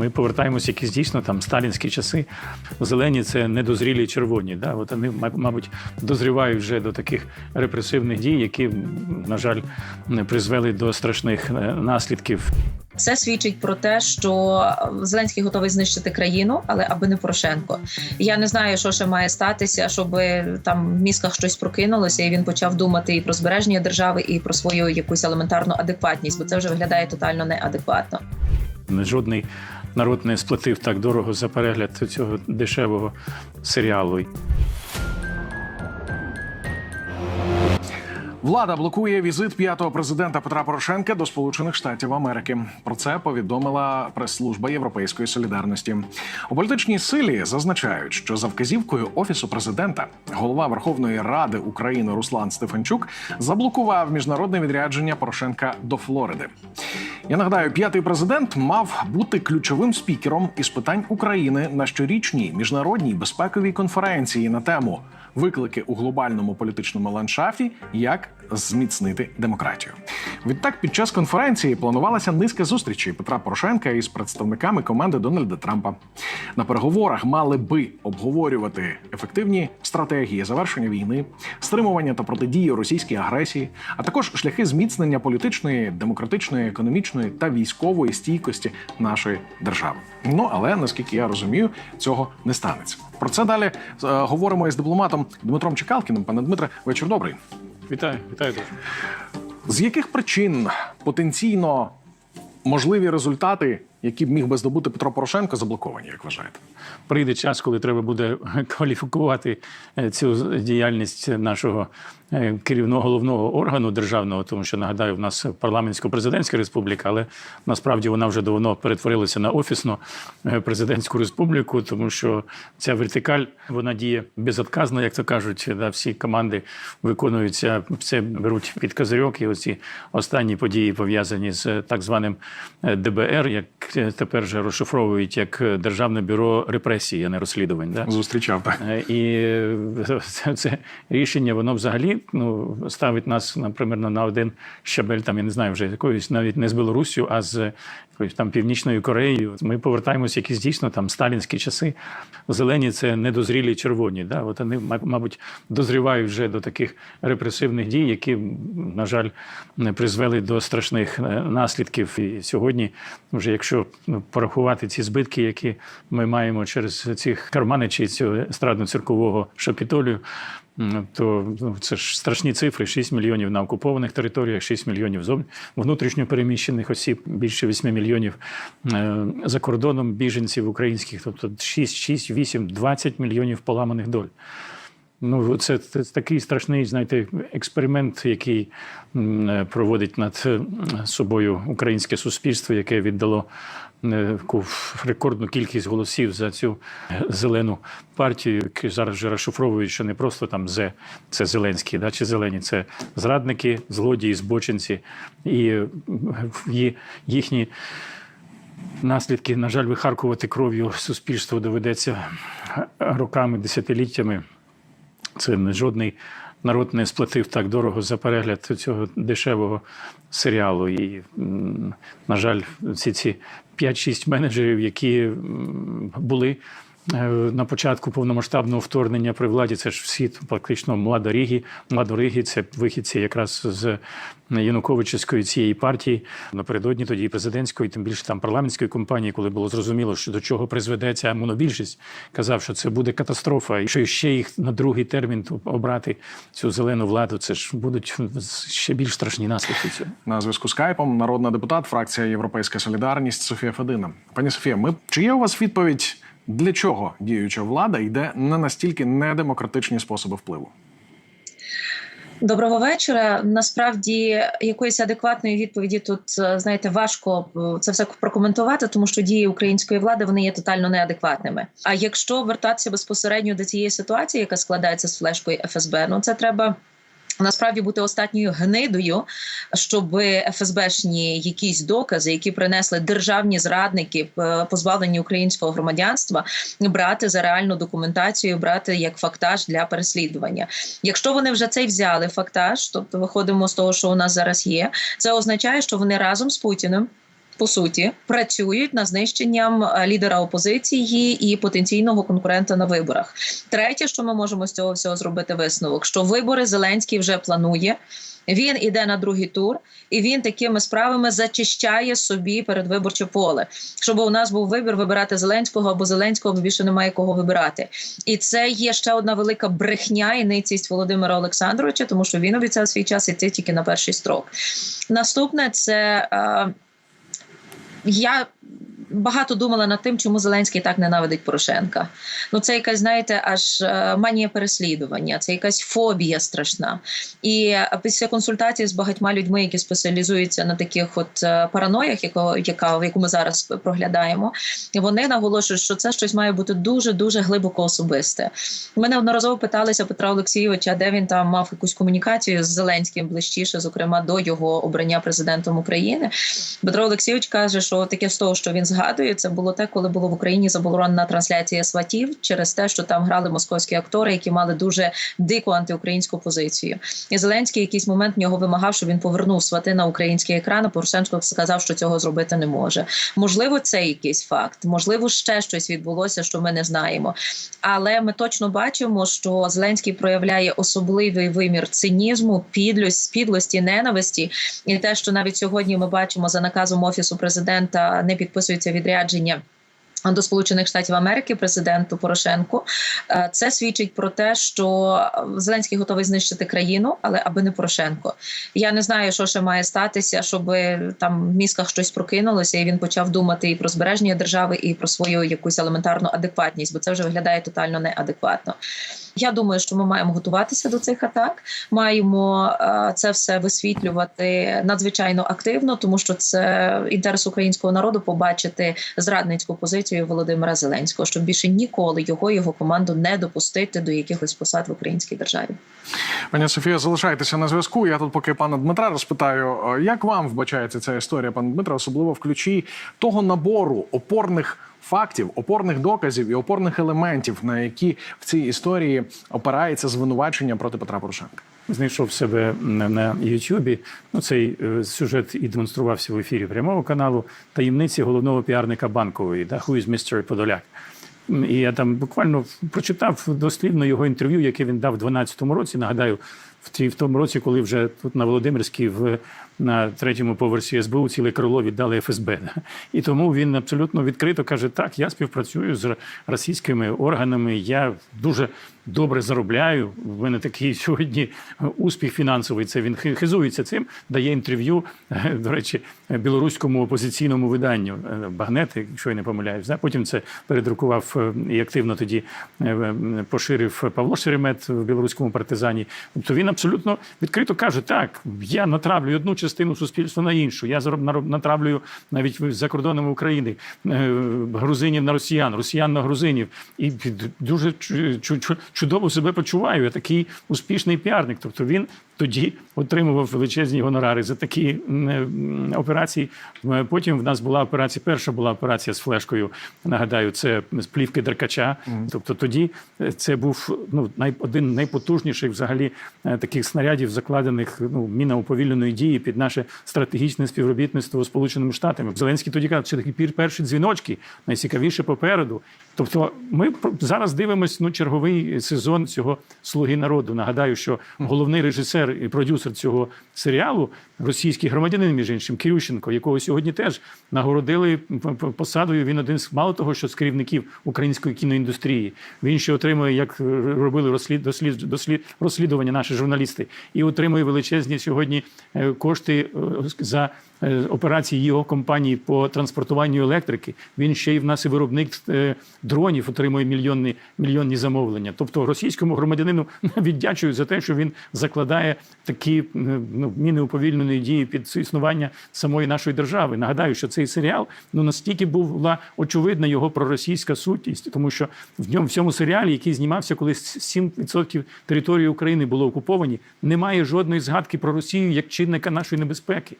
Ми повертаємося якісь дійсно там сталінські часи. Зелені це недозрілі червоні. Да? От вони, мабуть, дозрівають вже до таких репресивних дій, які, на жаль, не призвели до страшних е, наслідків. Це свідчить про те, що Зеленський готовий знищити країну, але аби не Порошенко. Я не знаю, що ще має статися, щоб там в мізках щось прокинулося, і він почав думати і про збереження держави, і про свою якусь елементарну адекватність, бо це вже виглядає тотально неадекватно. Жодний народ не сплатив так дорого за перегляд цього дешевого серіалу. Влада блокує візит п'ятого президента Петра Порошенка до Сполучених Штатів Америки. Про це повідомила прес-служба Європейської солідарності. У політичній силі зазначають, що за вказівкою офісу президента голова Верховної Ради України Руслан Стефанчук заблокував міжнародне відрядження Порошенка до Флориди. Я нагадаю, п'ятий президент мав бути ключовим спікером із питань України на щорічній міжнародній безпековій конференції на тему виклики у глобальному політичному ландшафті, як зміцнити демократію. Відтак, під час конференції планувалася низка зустрічей Петра Порошенка із представниками команди Дональда Трампа. На переговорах мали би обговорювати ефективні стратегії завершення війни, стримування та протидії російській агресії, а також шляхи зміцнення політичної, демократичної, економічної та військової стійкості нашої держави. Ну але наскільки я розумію, цього не станеться. Про це далі е, говоримо із дипломатом Дмитром Чекалкіним. Пане Дмитре, вечір добрий. Вітаю, вітаю дуже. З яких причин потенційно можливі результати, які б міг би здобути Петро Порошенко, заблоковані, як вважаєте? Прийде час, коли треба буде кваліфікувати е, цю діяльність нашого керівного головного органу державного, тому що нагадаю, в нас парламентсько-президентська республіка, але насправді вона вже давно перетворилася на офісну е, президентську республіку, тому що ця вертикаль вона діє безотказно, як то кажуть. Да, всі команди виконуються, все беруть під козирьок. І оці останні події пов'язані з так званим е, ДБР, як е, тепер вже розшифровують як е, Державне бюро репресій, а не розслідувань. Да? Зустрічав так. Е, І е, це, це рішення, воно взагалі ну, ставить нас, наприклад, на один щабель, там, я не знаю, вже якоюсь навіть не з Білоруссю, а з якоюсь там Північною Кореєю. Ми повертаємося якісь дійсно там сталінські часи. Зелені це недозрілі червоні. Да? От вони, ма- мабуть, дозрівають вже до таких репресивних дій, які, на жаль, не призвели до страшних е, наслідків. І сьогодні, вже якщо ну, порахувати ці збитки, які ми маємо через цих карманичів цього естрадно-циркового шапітолію, м, то ну, це ж страшні цифри: 6 мільйонів на окупованих територіях, 6 мільйонів внутрішньо переміщених осіб, більше 8 мільйонів е, за кордоном біженців українських, тобто 6, 6, 8, 20 мільйонів поламаних доль. Ну, це, це такий страшний, знаєте, експеримент, який е, проводить над е, собою українське суспільство, яке віддало таку рекордну кількість голосів за цю е, зелену партію, зараз вже розшифровують, що не просто там зе це Зеленський, да, чи зелені, це зрадники, злодії, збочинці і е, їхні. Наслідки, на жаль, вихаркувати кров'ю суспільство доведеться роками, десятиліттями. Це не жодний народ не сплатив так дорого за перегляд цього дешевого серіалу. І, на жаль, всі ці 5-6 менеджерів, які були на початку повномасштабного вторгнення при владі, це ж всі практично младоріги. Младориги це вихідці якраз з Януковичівської цієї партії. Напередодні тоді президентської, тим більше там парламентської кампанії, коли було зрозуміло, що до чого призведе ця монобільшість, казав, що це буде катастрофа. І що ще їх на другий термін обрати цю зелену владу, це ж будуть ще більш страшні наслідки цього. На зв'язку з Кайпом народна депутат, фракція Європейська Солідарність Софія Федина. Пані Софія, ми чи є у вас відповідь, для чого діюча влада йде на настільки недемократичні способи впливу? Доброго вечора. Насправді якоїсь адекватної відповіді тут е, знаєте важко е, це все прокоментувати, тому що дії української влади вони є тотально неадекватними. А якщо вертатися безпосередньо до цієї ситуації, яка складається з флешкою ФСБ, ну це треба. Насправді бути останньою гнидою, щоб ФСБшні якісь докази, які принесли державні зрадники, позбавлені українського громадянства, брати за реальну документацію, брати як фактаж для переслідування. Якщо вони вже цей взяли фактаж, тобто виходимо з того, що у нас зараз є, це означає, що вони разом з Путіним. По суті працюють на знищенням е, лідера опозиції і потенційного конкурента на виборах. Третє, що ми можемо з цього всього зробити висновок, що вибори Зеленський вже планує. Він іде на другий тур, і він такими справами зачищає собі передвиборче поле. Щоб у нас був вибір вибирати Зеленського або Зеленського, бо більше немає кого вибирати. І це є ще одна велика брехня і ницість Володимира Олександровича, тому що він обіцяв свій час іти тільки на перший строк. Наступне це е, я. Багато думала над тим, чому Зеленський так ненавидить Порошенка. Ну це якась, знаєте, аж е, манія переслідування, це якась фобія страшна. І е, після консультації з багатьма людьми, які спеціалізуються на таких от е, параноях, яко, яка яку ми зараз проглядаємо, вони наголошують, що це щось має бути дуже дуже глибоко особисте. Ми неодноразово питалися Петра Олексійовича, де він там мав якусь комунікацію з Зеленським ближчіше, зокрема до його обрання президентом України. Петро Олексійович каже, що таке з того, що він згадує, це було те, коли було в Україні заборонена трансляція сватів через те, що там грали московські актори, які мали дуже дику антиукраїнську позицію. І Зеленський якийсь момент в нього вимагав, щоб він повернув свати на український екран. а Порошенко сказав, що цього зробити не може. Можливо, це якийсь факт, можливо, ще щось відбулося, що ми не знаємо. Але ми точно бачимо, що Зеленський проявляє особливий вимір цинізму, підлості, підлості, ненависті, і те, що навіть сьогодні ми бачимо за наказом офісу президента, не підписується відрядження. До Сполучених Штатів Америки президенту Порошенку Е, це свідчить про те, що Зеленський готовий знищити країну, але аби не Порошенко. Я не знаю, що ще має статися, щоб там в мізках щось прокинулося, і він почав думати і про збереження держави, і про свою якусь елементарну адекватність, бо це вже виглядає тотально неадекватно. Я думаю, що ми маємо готуватися до цих атак. Маємо е, це все висвітлювати надзвичайно активно, тому що це інтерес українського народу побачити зрадницьку позицію Володимира Зеленського, щоб більше ніколи його і його команду не допустити до якихось посад в українській державі. Пані Софія, залишайтеся на зв'язку. Я тут поки пана Дмитра розпитаю, е, як вам вбачається ця історія, пане Дмитро, особливо в ключі того набору опорних. Фактів, опорних доказів і опорних елементів, на які в цій історії опирається звинувачення проти Петра Порошенка. Знайшов себе на- Ютубі. Ну, цей е, сюжет і демонструвався в ефірі прямого каналу таємниці головного піарника банкової, да, Who is Mr. Подоляк. І я там буквально прочитав дослівно його інтерв'ю, яке він дав у 2012 році. Нагадаю, в тому році, коли вже тут на Володимирській в на третьому поверсі СБУ ціле крило віддали ФСБ. І тому він абсолютно відкрито каже: так, я співпрацюю з російськими органами, я дуже добре заробляю. В мене такий сьогодні успіх фінансовий. Це він хи- хизується цим, дає інтерв'ю, до речі, білоруському опозиційному виданню е, Багнет, якщо я не помиляюсь. Потім це передрукував і активно тоді е, е, поширив Павло Шеремет в білоруському партизані. Тобто він абсолютно відкрито каже: так, я натравлюю одну частину суспільства на іншу. Я натравлюю навіть за кордонами України е, грузинів на росіян, росіян на грузинів. І дуже чу- чу- чу- чудово себе почуваю. Я такий успішний піарник. Тобто він тоді отримував величезні гонорари за такі м, операції. Е, Потім в нас була операція. Перша була операція з флешкою. Нагадаю, це з плівки Деркача. Тобто тоді е, це був ну най, один найпотужніших взагалі е, таких снарядів, закладених ну міноуповільненої дії під наше стратегічне співробітництво з Сполученими Штатами. Зеленський тоді казав, що такі перші дзвіночки найцікавіше попереду. Тобто, ми зараз дивимось ну черговий сезон цього слуги народу. Нагадаю, що головний режисер і продюсер цього серіалу російський громадянин, між іншим, Кирющенко, якого сьогодні теж нагородили посадою. Він один з мало того, що з керівників української кіноіндустрії. Він ще отримує, як робили розслід, дослід, дослід, розслідування наші журналісти, і отримує величезні сьогодні е, кошти е, за е, операції його компанії по транспортуванню електрики. Він ще й в нас і виробник дронів отримує мільйонні мільйонні замовлення. Тобто російському громадянину віддячують за те, що він закладає такі ну, міни уповільненої дії під існування самої нашої держави. Нагадаю, що цей серіал ну настільки була очевидна його проросійська сутність, тому що в ньому в цьому серіалі, який знімався, коли 7% території України було окуповані, немає жодної згадки про Росію як чинника нашої небезпеки.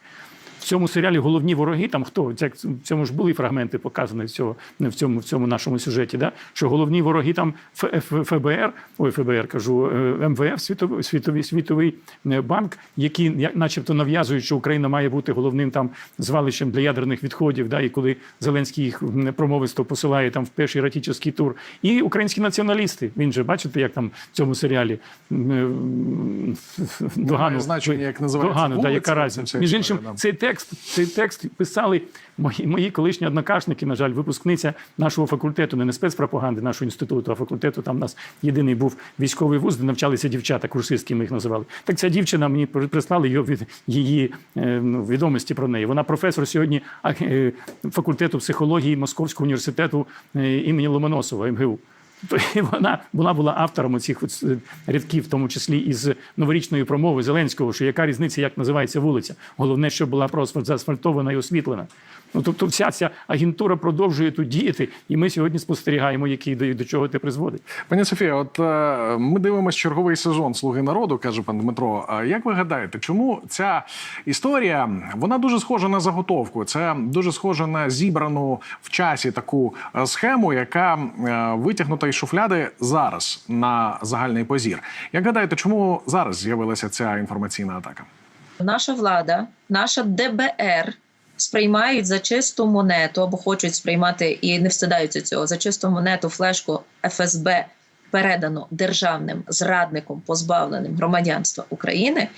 В цьому серіалі головні вороги, там хто Це, в цьому ж були фрагменти показані в цього в цьому в цьому нашому сюжеті. Да? Що головні вороги там ФБР, ой, ФБР кажу, е, МВФ, світовий світовий світовий е, банк, які начебто нав'язують, що Україна має бути головним там звалищем для ядерних відходів. Да? І коли Зеленський їх промовисто посилає там в перший ратічний тур, і українські націоналісти. Він же бачите, як там в цьому серіалі м, догану значення, як називається догану, да, яка це разниця. Між іншим, цей текст, цей текст писали мої, мої колишні однокашники, на жаль, випускниця нашого факультету, не, не спецпропаганди нашого інституту, а факультету. Там у нас єдиний був військовий вуз, де навчалися дівчата, курсистки ми їх називали. Так ця дівчина мені при- прислали її, від- її е, ну, відомості про неї. Вона професор сьогодні е, факультету психології Московського університету е, імені Ломоносова МГУ. І вона була була автором цих рядків, в тому числі із новорічної промови Зеленського, що яка різниця, як називається вулиця. Головне, щоб була просто заасфальтована і освітлена. Ну тобто, вся ця агентура продовжує тут діяти, і ми сьогодні спостерігаємо, які до, до чого це призводить. Пані Софія, от е, ми дивимося черговий сезон Слуги народу, каже пан Дмитро. А як ви гадаєте, чому ця історія вона дуже схожа на заготовку? Це дуже схоже на зібрану в часі таку е, схему, яка е, витягнута із шуфляди зараз на загальний позір. Як гадаєте, чому зараз з'явилася ця інформаційна атака? наша влада, наша ДБР сприймають за чисту монету або хочуть сприймати і не встидаються цього за чисту монету флешку ФСБ передано державним зрадником, позбавленим громадянства України.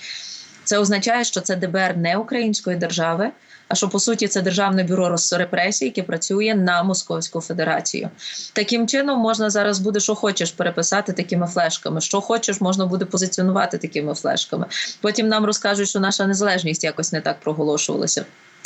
Це означає, що це ДБР не української держави, а що по суті це державне бюро розрепресій, яке працює на Московську Федерацію. Таким чином можна зараз буде, що хочеш переписати такими флешками, що хочеш, можна буде позиціонувати такими флешками. Потім нам розкажуть, що наша незалежність якось не так проголошувалася.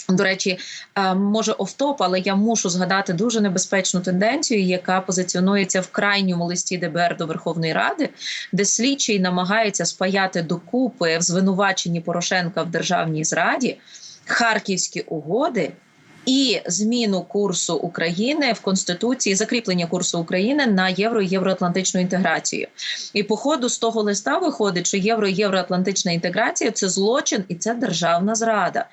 До речі, е, може офтоп, але я мушу згадати дуже небезпечну тенденцію, яка позиціонується в крайньому листі ДБР до Верховної Ради, де слідчий намагається спаяти докупи в звинуваченні Порошенка в державній зраді харківські угоди. І зміну курсу України в конституції, закріплення курсу України на євро і євроатлантичну інтеграцію. І по ходу з того листа виходить, що євро і євроатлантична інтеграція це злочин і це державна зрада.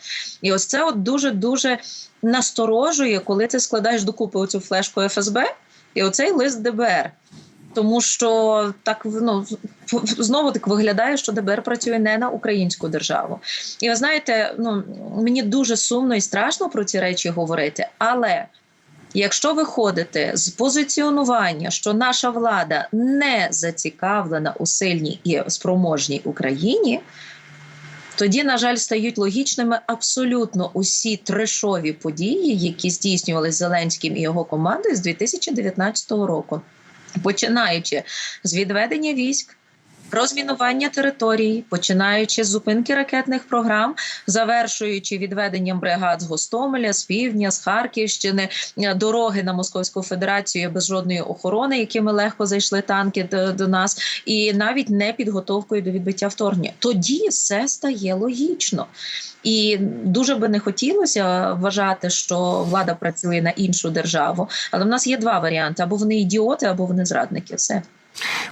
І ось це от дуже дуже насторожує, коли ти складаєш докупи оцю флешку ФСБ і оцей лист ДБР. Тому що так ну знову так виглядає, що ДБР працює не на українську державу. І ви знаєте, ну мені дуже сумно і страшно про ці речі говорити, але. Якщо виходити з позиціонування, що наша влада не зацікавлена у сильній і спроможній Україні, тоді, на жаль, стають логічними абсолютно усі трешові події, які здійснювалися Зеленським і його командою з 2019 року, починаючи з відведення військ. Розмінування територій, починаючи з зупинки ракетних програм, завершуючи відведенням бригад з Гостомеля, з півдня, з Харківщини, е, дороги на Московську Федерацію без жодної охорони, якими легко зайшли танки до, до нас, і навіть не підготовкою до відбиття вторгнення. Тоді все стає логічно. І дуже би не хотілося вважати, що влада працює на іншу державу. Але в нас є два варіанти: або вони ідіоти, або вони зрадники. Все.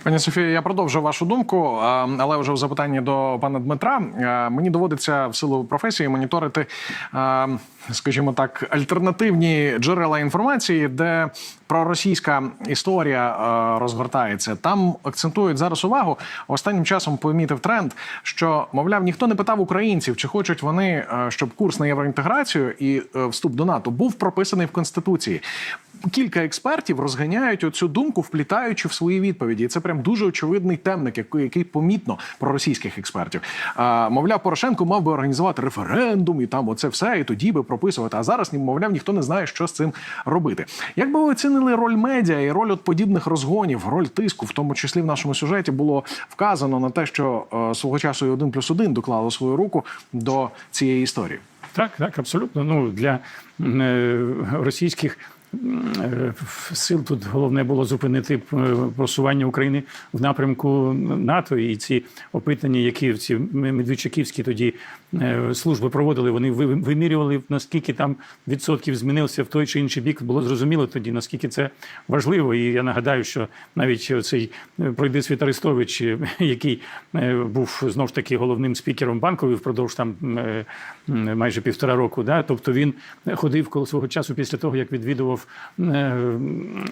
Пані Софія, я продовжу вашу думку, але вже в запитанні до пана Дмитра. Мені доводиться в силу професії моніторити, скажімо так, альтернативні джерела інформації, де проросійська історія розгортається. Там акцентують зараз увагу. Останнім часом помітив тренд, що мовляв, ніхто не питав українців, чи хочуть вони, щоб курс на євроінтеграцію і е, вступ до НАТО був прописаний в конституції. Кілька експертів розганяють оцю думку, вплітаючи в свої відповіді. І це прям дуже очевидний темник, який, який помітно про російських експертів. А, мовляв, Порошенко мав би організувати референдум і там оце все, і тоді би прописувати. А зараз мовляв, ніхто не знає, що з цим робити. Як би ви оцінили роль медіа і роль от подібних розгонів, роль тиску, в тому числі в нашому сюжеті було вказано на те, що е, свого часу і один плюс один доклало свою руку до цієї історії. Так, так, абсолютно. Ну для е, російських сил тут головне було зупинити е, просування України в напрямку НАТО і ці опитання, які ці Медведчуківські тоді е, служби проводили, вони ви- вимірювали наскільки там відсотків змінився в той чи інший бік. Було зрозуміло тоді, наскільки це важливо. І я нагадаю, що навіть цей пройди світ Арестович, е, який е, був знову ж таки головним спікером банкової впродовж там е, майже півтора року. Да? Тобто він ходив коло свого часу після того, як відвідував е,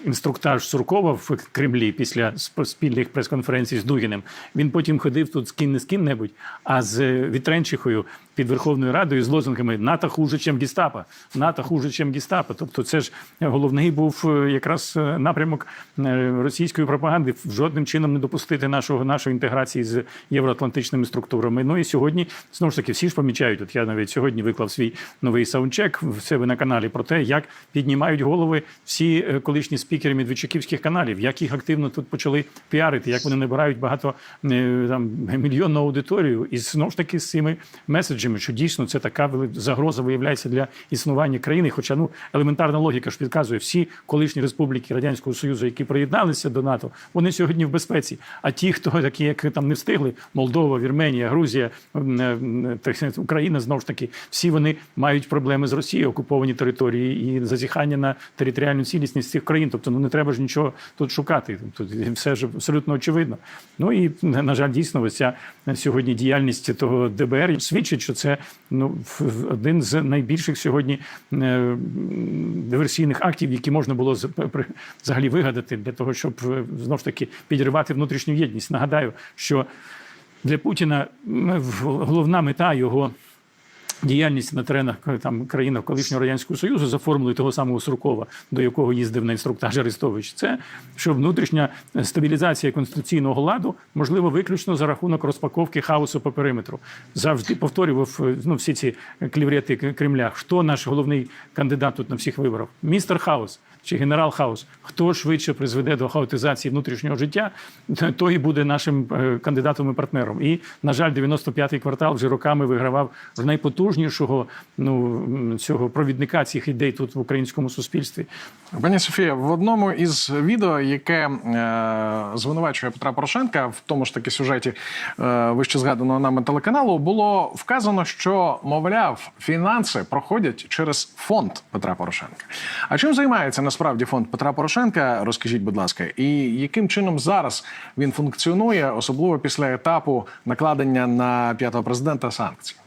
інструктаж Суркова в Кремлі після сп- спільних прес-конференцій з Дугіним. Він потім ходив тут з ким не з ким-небудь, а з Вітренчихою під Верховною Радою з лозунгами НАТО хуже, чим гестапо, НАТО хуже, чим гестапо. Тобто, це ж головний був е, якраз е, напрямок е, російської пропаганди жодним чином не допустити нашого нашої інтеграції з євроатлантичними структурами. Ну і сьогодні знову ж таки всі ж помічають. От я навіть сьогодні виклав свій новий саундчек в себе на каналі про те, як піднімають голови всі колишні спікери медведчуківських каналів, як їх активно тут почали піарити, як вони набирають багато там мільйонну аудиторію, і знову ж таки з цими меседжами, що дійсно це така загроза виявляється для існування країни. Хоча ну елементарна логіка ж підказує, всі колишні республіки радянського союзу, які приєдналися до НАТО, вони сьогодні в безпеці. А ті, хто такі, як там не встигли, Молдова, Вірменія, Грузія, так сказати, Україна, знову ж таки, всі вони мають проблеми з Росією, окуповані території і зазіхання на територіальну цілісність цих країн. Тобто, ну не треба ж нічого тут шукати. Тут все ж абсолютно очевидно. Ну і на жаль, дійсно, ось ця сьогодні діяльність того ДБР свідчить, що це ну один з найбільших сьогодні е, диверсійних актів, які можна було взагалі вигадати для того, щоб знов ж таки підривати внутрішню єдність. Нагадаю, що для Путіна головна мета його. Діяльність на теренах е, там країнах колишнього радянського союзу за формулою того самого Суркова, до якого їздив на інструктаж Арестович, це що внутрішня стабілізація конституційного ладу можливо виключно за рахунок розпаковки хаосу по периметру. Завжди повторював е, ну, всі ці кліврети Кремля. Хто наш головний кандидат тут на всіх виборах? Містер Хаос чи генерал Хаус? Хто швидше призведе до хаотизації внутрішнього життя, той і буде нашим е, кандидатом і партнером. І на жаль, 95-й квартал вже роками вигравав в найпотужнішого ну цього провідника цих ідей тут в українському суспільстві. Пані Софія, в одному із відео, яке е, звинувачує Петра Порошенка, в тому ж таки сюжеті е, вище згаданого нами телеканалу, було вказано, що мовляв, фінанси проходять через фонд Петра Порошенка. А чим займається насправді фонд Петра Порошенка? Розкажіть, будь ласка, і яким чином зараз він функціонує, особливо після етапу накладення на п'ятого президента санкцій?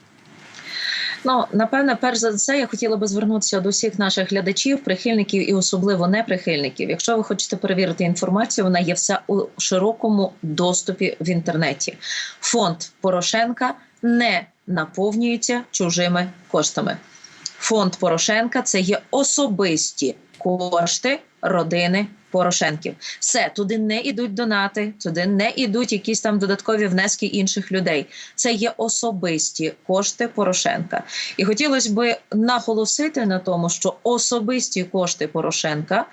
Ну, напевне, перш за все, я хотіла би звернутися до всіх наших глядачів, прихильників і особливо неприхильників. Якщо ви хочете перевірити інформацію, вона є вся у широкому доступі в інтернеті. Фонд Порошенка не наповнюється чужими коштами. Фонд Порошенка це є особисті кошти родини Порошенків. Все туди не йдуть донати, туди не йдуть якісь там додаткові внески інших людей. Це є особисті кошти Порошенка. І хотілося би наголосити на тому, що особисті кошти Порошенка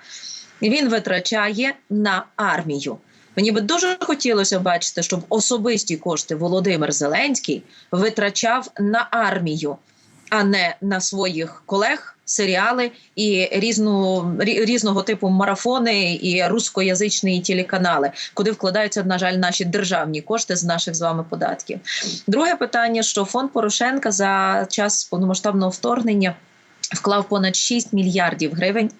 він витрачає на армію. Мені би дуже хотілося бачити, щоб особисті кошти Володимир Зеленський витрачав на армію, а не на своїх колег, серіали і різну, різного типу марафони і рускоязичні телеканали, куди вкладаються, на жаль, наші державні кошти з наших з вами податків. Друге питання: що фонд Порошенка за час повномасштабного вторгнення вклав понад 6 мільярдів гривень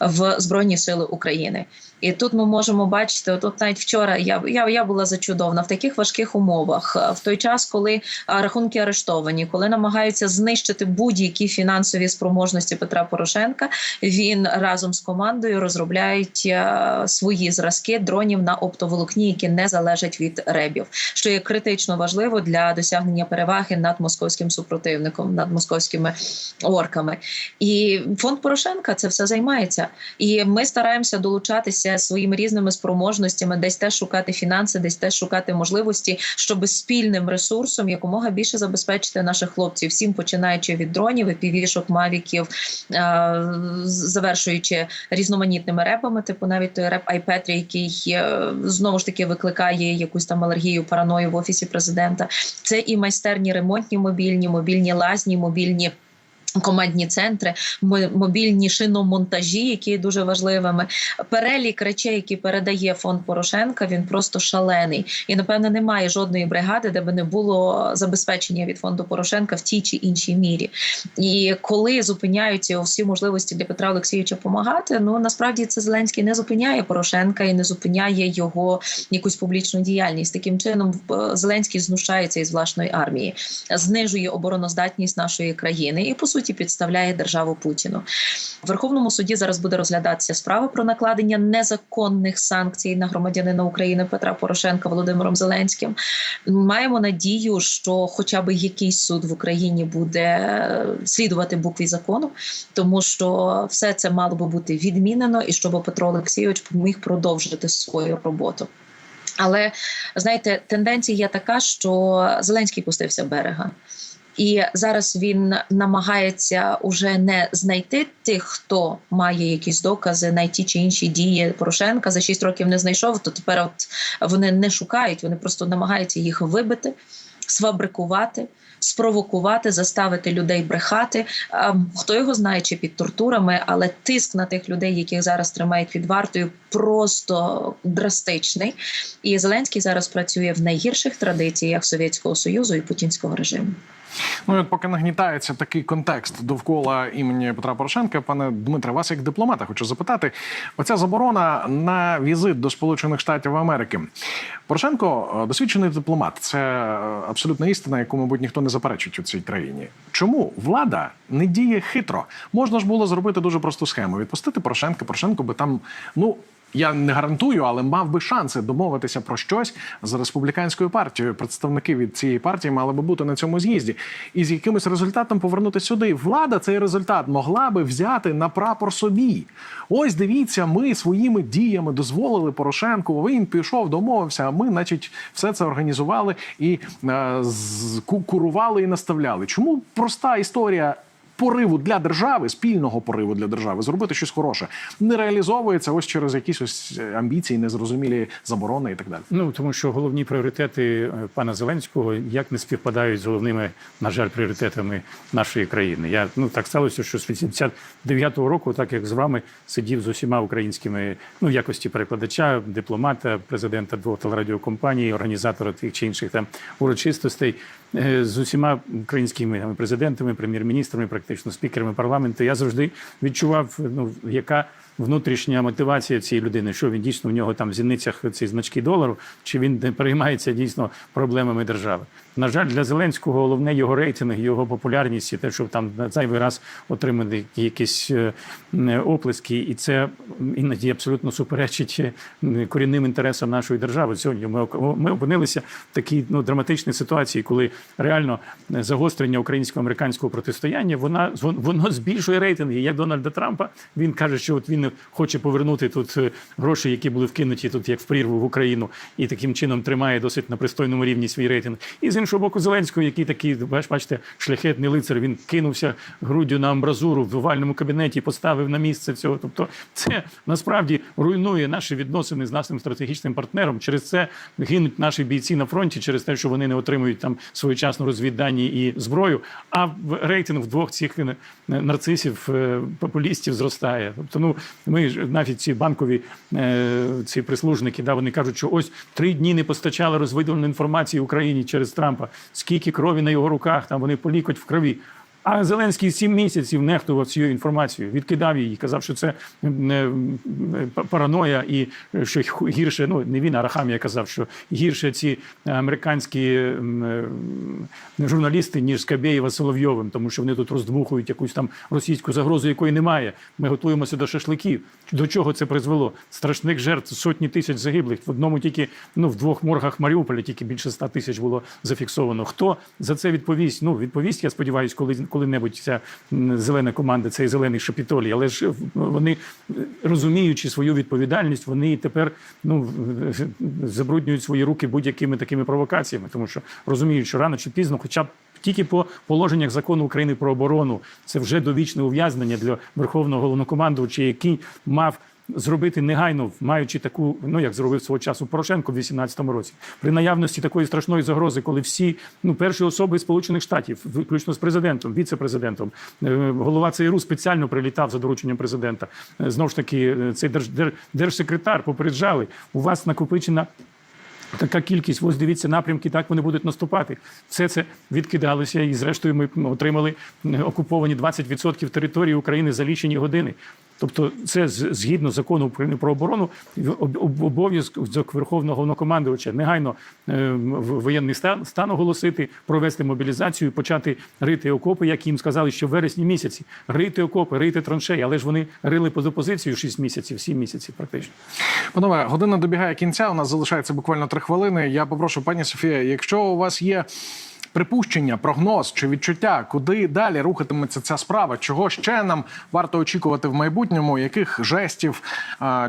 в Збройні Сили України. І тут ми можемо бачити, от навіть вчора я, я, я була зачудована в таких важких умовах, е, в той час, коли рахунки арештовані, коли намагаються знищити будь-які фінансові спроможності Петра Порошенка, він разом з командою розробляють е, свої зразки дронів на оптоволокні, які не залежать від ребів, що є критично важливо для досягнення переваги над московським супротивником, над московськими орками. І фонд Порошенка це все займається. І ми стараємося долучатися своїми різними спроможностями, десь теж шукати фінанси, десь теж шукати можливості, щоб спільним ресурсом якомога більше забезпечити наших хлопців, всім починаючи від дронів, півішок, мавіків, е, завершуючи різноманітними репами, типу навіть той реп iPetri, який е, знову ж таки викликає якусь там алергію, параною в офісі президента. Це і майстерні ремонтні мобільні, мобільні лазні, мобільні Командні центри, мо- мобільні шиномонтажі, які є дуже важливими. Перелік речей, які передає фонд Порошенка, він просто шалений. І напевно немає жодної бригади, де би не було забезпечення від фонду Порошенка в тій чи іншій мірі. І коли зупиняються всі можливості для Петра Олексійовича допомагати, ну насправді це Зеленський не зупиняє Порошенка і не зупиняє його якусь публічну діяльність. Таким чином е, Зеленський знущається із власної армії, знижує обороноздатність нашої країни і по суті підставляє державу Путіну. В Верховному суді зараз буде розглядатися справа про накладення незаконних санкцій на громадянина України Петра Порошенка Володимиром Зеленським. Маємо надію, що хоча б якийсь суд в Україні буде слідувати букві закону, тому що все це мало би бути відмінено, і щоб Петро Олексійович міг продовжити свою роботу. Але знаєте, тенденція є така, що Зеленський пустився берега. І зараз він намагається уже не знайти тих, хто має якісь докази на ті чи інші дії Порошенка за 6 років не знайшов. То тепер от вони не шукають, вони просто намагаються їх вибити, сфабрикувати, спровокувати, заставити людей брехати. Хто його знає, чи під тортурами, але тиск на тих людей, яких зараз тримають під вартою, просто драстичний. І Зеленський зараз працює в найгірших традиціях Совєтського Союзу і путінського режиму. Ну і от поки нагнітається такий контекст довкола імені Петра Порошенка, пане Дмитре, вас як дипломата хочу запитати: оця заборона на візит до Сполучених Штатів Америки. Порошенко е, досвідчений дипломат. Це е, абсолютна істина, яку, мабуть, ніхто не заперечить у цій країні. Чому влада не діє хитро? Можна ж було зробити дуже просту схему: відпустити Порошенка. Порошенко би там, ну. Я не гарантую, але мав би шанси домовитися про щось з республіканською партією. Представники від цієї партії мали би бути на цьому з'їзді, і з якимось результатом повернути сюди. Влада цей результат могла би взяти на прапор собі. Ось дивіться, ми своїми діями дозволили Порошенку. Він пішов, домовився. А ми, значить, все це організували і е, курували і наставляли. Чому проста історія? Пориву для держави, спільного пориву для держави, зробити щось хороше не реалізовується ось через якісь ось е, амбіції, незрозумілі заборони і так далі. Ну тому що головні пріоритети е, пана Зеленського як не співпадають з головними, на жаль, пріоритетами нашої країни. Я ну так сталося, що з 89-го року, так як з вами сидів з усіма українськими, ну в якості перекладача, дипломата, президента двох телерадіокомпаній, організатора тих чи інших там урочистостей. е, З усіма українськими президентами, прем'єр-міністрами, практично спікерами парламенту, я завжди відчував, ну яка внутрішня мотивація цієї людини, що він дійсно в нього там в зіницях ці значки долару, чи він переймається дійсно проблемами держави. На жаль, для Зеленського головне його рейтинг, його популярність, і те, що там на зайвий раз отримати якісь е, оплески, і це іноді абсолютно суперечить е, корінним інтересам нашої держави. Сьогодні ми ми опинилися в такій ну драматичній ситуації, коли реально загострення українсько-американського протистояння вона воно збільшує рейтинги. Як Дональда Трампа він каже, що от він хоче повернути тут е, гроші, які були вкинуті тут як в прірву в Україну, і таким чином тримає досить на пристойному рівні свій рейтинг. І з іншого боку, Зеленського, який такий, бачите, шляхетний лицар, він кинувся груддю на амбразуру в овальному кабінеті, поставив на місце цього. Тобто, це насправді руйнує наші відносини з нашим стратегічним партнером. Через це гинуть наші бійці на фронті, через те, що вони не отримують там своєчасно розвіддані і зброю. А рейтинг двох цих е, нарцисів, е, популістів зростає. Тобто, ну ми ж навіть ці банкові е, ці прислужники, да, вони кажуть, що ось три дні не постачали розвидувальної інформації Україні через Трампа. Скільки крові на його руках, там вони полікоть в крові. А Зеленський сім місяців нехтував цією інформацією, відкидав її, казав, що це е, параноя, і е, що гірше, ну не він, а Рахамія казав, що гірше ці американські е, журналісти, ніж Скабєєва Соловйовим, тому що вони тут роздмухують якусь там російську загрозу, якої немає. Ми готуємося до шашликів. До чого це призвело? Страшних жертв, сотні тисяч загиблих. В одному тільки ну в двох моргах Маріуполя тільки більше ста тисяч було зафіксовано. Хто за це відповість? Ну відповість, я сподіваюся, коли коли-небудь ця зелена команда, цей зелений шапітолій. Але ж вони е, розуміючи свою відповідальність, вони тепер ну забруднюють свої руки будь-якими такими провокаціями, тому що розуміють, що рано чи пізно, хоча б. Тільки по положеннях закону України про оборону це вже довічне ув'язнення для верховного головнокомандувача, який мав зробити негайно, маючи таку, ну як зробив свого часу Порошенко в 2018 році, при наявності такої страшної загрози, коли всі ну перші особи Сполучених Штатів, включно з президентом, віце-президентом, е, голова ЦРУ спеціально прилітав за дорученням президента. Е, Знову ж таки, е, цей держ, дер- держсекретар попереджали. У вас накопичена Така кількість, ось дивіться напрямки, так вони будуть наступати. Все це відкидалося, і зрештою ми отримали окуповані 20% території України за лічені години. Тобто, це згідно закону України про оборону об- об- обов'язок Верховного Головнокомандувача негайно е, в- воєнний стан, стан оголосити, провести мобілізацію, почати рити окопи, як їм сказали, що в вересні місяці рити окопи, рити траншеї, але ж вони рили поза позицію 6 місяців, 7 місяців практично. Панове, година добігає кінця. У нас залишається буквально три хвилини. Я попрошу, пані Софія, якщо у вас є припущення, прогноз чи відчуття, куди далі рухатиметься ця справа, чого ще нам варто очікувати в майбутньому, яких жестів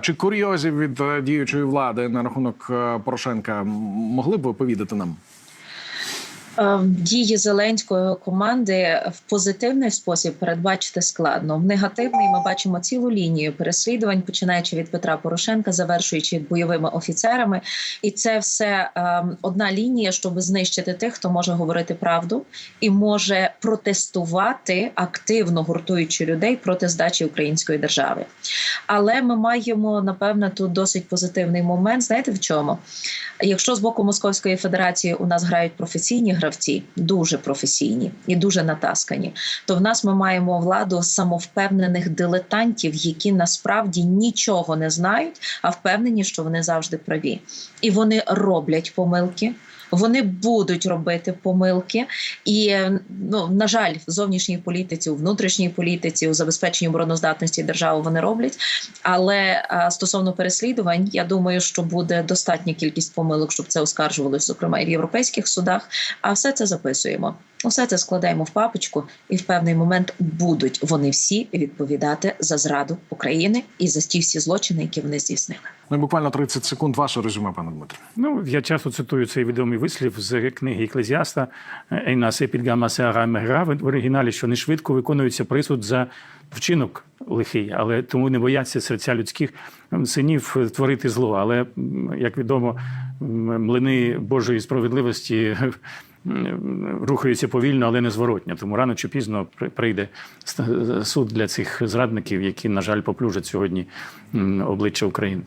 чи курйозів від е, діючої влади на рахунок е, Порошенка могли б ви повідати нам? Е, Дії Зеленської команди в позитивний спосіб передбачити складно. В негативний ми бачимо цілу лінію переслідувань, починаючи від Петра Порошенка, завершуючи бойовими офіцерами. І це все е, одна лінія, щоб знищити тих, хто може говорити правду і може протестувати активно гуртуючи людей проти здачі української держави. Але ми маємо напевне тут досить позитивний момент. Знаєте в чому? Якщо з боку Московської Федерації у нас грають професійні гравці, дуже професійні і дуже натаскані, то в нас ми маємо владу самовпевнених дилетантів, які насправді нічого не знають, а впевнені, що вони завжди праві, і вони роблять помилки. Вони будуть робити помилки, і ну на жаль, в зовнішній політиці, у внутрішній політиці, у забезпеченні обороноздатності держави вони роблять. Але а, стосовно переслідувань, я думаю, що буде достатня кількість помилок, щоб це оскаржувалося, зокрема і в європейських судах. А все це записуємо. Усе це складаємо в папочку, і в певний момент будуть вони всі відповідати за зраду України і за ті всі злочини, які вони здійснили. Ну буквально 30 секунд. Ваше резюме, пане Дмитро. Ну, я часто цитую цей відомий вислів з книги Еклезіаста Ейнасе Підгама Сеара Мегра в оригіналі, що не швидко виконується присуд за вчинок лихий, але тому не бояться серця людських синів творити зло. Але як відомо, млини Божої справедливості. Рухаються повільно, але незворотньо. Тому рано чи пізно при- прийде суд для цих зрадників, які, на жаль, поплюжать сьогодні обличчя України.